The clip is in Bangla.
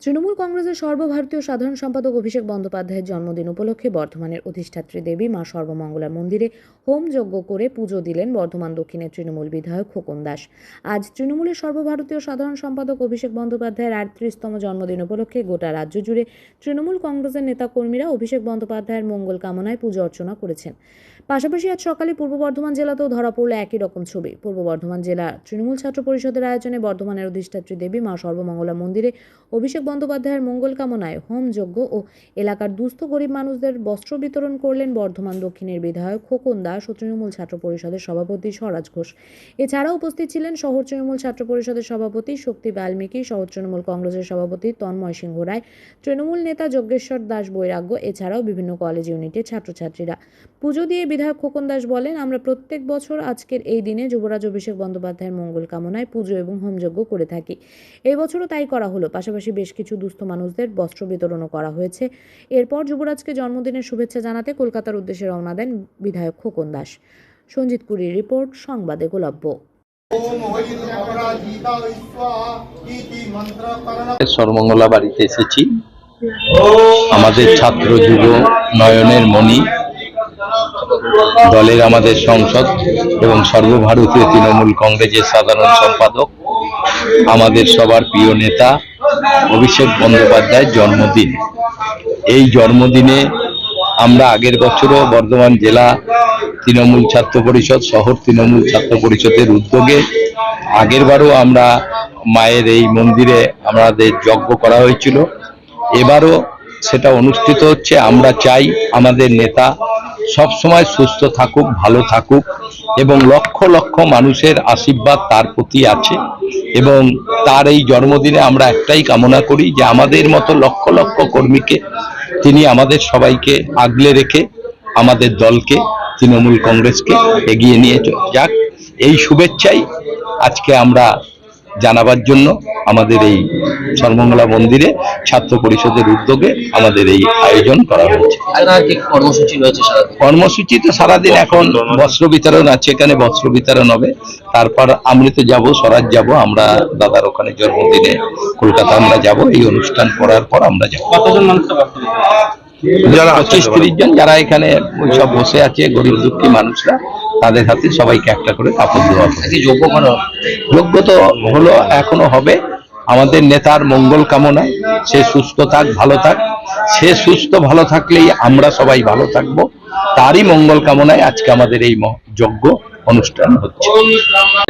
তৃণমূল কংগ্রেসের সর্বভারতীয় সাধারণ সম্পাদক অভিষেক বন্দ্যোপাধ্যায়ের জন্মদিন উপলক্ষে বর্ধমানের অধিষ্ঠাত্রী দেবী মা সর্বমঙ্গলা মন্দিরে হোম যজ্ঞ করে পুজো দিলেন বর্ধমান দক্ষিণের তৃণমূল বিধায়ক খোকন দাস। আজ তৃণমূলের সর্বভারতীয় সাধারণ সম্পাদক অভিষেক বন্দ্যোপাধ্যায়ের আটত্রিশতম জন্মদিন উপলক্ষে গোটা রাজ্য জুড়ে তৃণমূল কংগ্রেসের নেতাকর্মীরা অভিষেক বন্দ্যোপাধ্যায়ের মঙ্গল কামনায় পুজো অর্চনা করেছেন। পাশাপাশি আজ সকালে পূর্ব বর্ধমান জেলাতেও ধরা পড়ল একই রকম ছবি। পূর্ব বর্ধমান জেলা তৃণমূল ছাত্র পরিষদের আয়োজনে বর্ধমানের অধিষ্ঠাত্রী দেবী মা সর্বমঙ্গলা মন্দিরে অভিষেক বন্দ্যোপাধ্যায়ের মঙ্গল কামনায় হোম যজ্ঞ ও এলাকার দুস্থ গরিব মানুষদের বস্ত্র বিতরণ করলেন বর্ধমান দক্ষিণের বিধায়ক খোকন দাস ও তৃণমূল ছাত্র পরিষদের সভাপতি স্বরাজ ঘোষ। এছাড়াও উপস্থিত ছিলেন শহর তৃণমূল ছাত্র পরিষদের সভাপতি শক্তি বাল্মীকি, শহর তৃণমূল কংগ্রেসের সভাপতি তন্ময় সিংহ রায়, তৃণমূল নেতা যজ্ঞেশ্বর দাস বৈরাগ্য, এছাড়াও বিভিন্ন কলেজ ইউনিটের ছাত্রছাত্রীরা। পুজো দিয়ে বিধায়ক খোকন দাস বলেন, আমরা প্রত্যেক বছর আজকের এই দিনে যুবরাজ অভিষেক বন্দ্যোপাধ্যায়ের মঙ্গল কামনায় পুজো এবং হোমযজ্ঞ করে থাকি। এই বছরও তাই করা হলো। পাশাপাশি বেশ কিছু দুস্থ মানুষদের বস্ত্র বিতরণও করা হয়েছে। এরপর যুবরাজকে জন্মদিনের শুভেচ্ছা জানাতে কলকাতার উদ্দেশ্যে রওনা দেন বিধায়ক খোকন দাস। সঞ্জিত কুরির রিপোর্ট সংবাদে গোলব্য। সর্বমঙ্গলা বাড়িতে এসেছি। আমাদের ছাত্র যুব নয়নের মণি দলের আমাদের সংসদ এবং সর্বভারতীয় তৃণমূল কংগ্রেসের সাধারণ সম্পাদক আমাদের সবার প্রিয় নেতা অভিষেক বন্দ্যোপাধ্যায়ের জন্মদিন। এই জন্মদিনে আমরা আগের বছরও বর্ধমান জেলা তৃণমূল ছাত্র পরিষদ, শহর তৃণমূল ছাত্র পরিষদের উদ্যোগে আগেরবারও আমরা মায়ের এই মন্দিরে আমাদের যজ্ঞ করা হয়েছিল। এবারও সেটা অনুষ্ঠিত হচ্ছে। আমরা চাই আমাদের নেতা সব সময় সুস্থ থাকুক, ভালো থাকুক। এবং লক্ষ লক্ষ মানুষের আশীর্বাদ তার প্রতি আছে এবং তার এই জন্মদিনে আমরা একটাই কামনা করি যে আমাদের মতো লক্ষ লক্ষ কর্মীকে তিনি আমাদের সবাইকে আগলে রেখে আমাদের দলকে, তৃণমূল কংগ্রেসকে এগিয়ে নিয়ে যাক। এই শুভেচ্ছাই আজকে আমরা জানাবার জন্য আমাদের এই সর্বমঙ্গলা মন্দিরে ছাত্র পরিষদের উদ্যোগে আমাদের এই আয়োজন করা হয়েছে। কর্মসূচি কর্মসূচি তো সারাদিন এখন বস্ত্র বিতরণ আছে এখানে বস্ত্র বিতরণ হবে। তারপর আমি তো যাব স্বরাজ যাব আমরা দাদার ওখানে জন্মদিনে কলকাতা আমরা যাব এই অনুষ্ঠান করার পর আমরা যাব। যারা পঁচিশ তিরিশ জন যারা এখানে সব বসে আছে গরিব দুঃখী মানুষরা তাদের হাতে সবাইকে একটা করে কাপড় দেওয়া হবে যোগ্য করা যোগ্য তো হলো এখনও হবে। আমাদের নেতার মঙ্গল কামনায় সে সুস্থ থাক ভালো থাক। সে সুস্থ ভালো থাকলেই আমরা সবাই ভালো থাকব। তারই মঙ্গল কামনায় আজকে আমাদের এই যজ্ঞ অনুষ্ঠান হচ্ছে।